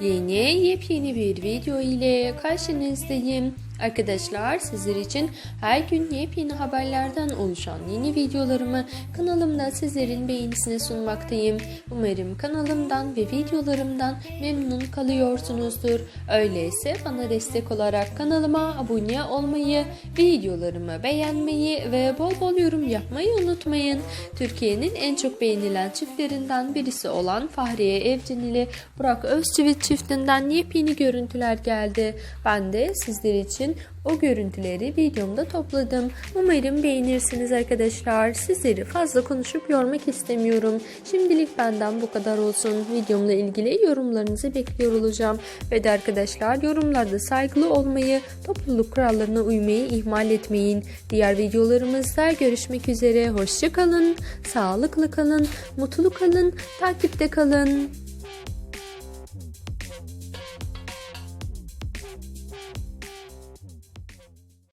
Yeni yepyeni bir video ile karşınızdayım. Arkadaşlar sizler için her gün yepyeni haberlerden oluşan yeni videolarımı kanalımda sizlerin beğenisine sunmaktayım. Umarım kanalımdan ve videolarımdan memnun kalıyorsunuzdur. Öyleyse bana destek olarak kanalıma abone olmayı, videolarımı beğenmeyi ve bol bol yorum yapmayı unutmayın. Türkiye'nin en çok beğenilen çiftlerinden birisi olan Fahriye Evcen ile Burak Özçivit çiftinden yepyeni görüntüler geldi. Ben de sizler için o görüntüleri videomda topladım. Umarım beğenirsiniz arkadaşlar. Sizleri fazla konuşup yormak istemiyorum. Şimdilik benden bu kadar olsun. Videomla ilgili yorumlarınızı bekliyor olacağım. Ve de arkadaşlar yorumlarda saygılı olmayı, topluluk kurallarına uymayı ihmal etmeyin. Diğer videolarımızda görüşmek üzere. Hoşçakalın, sağlıklı kalın, mutlu kalın, takipte kalın.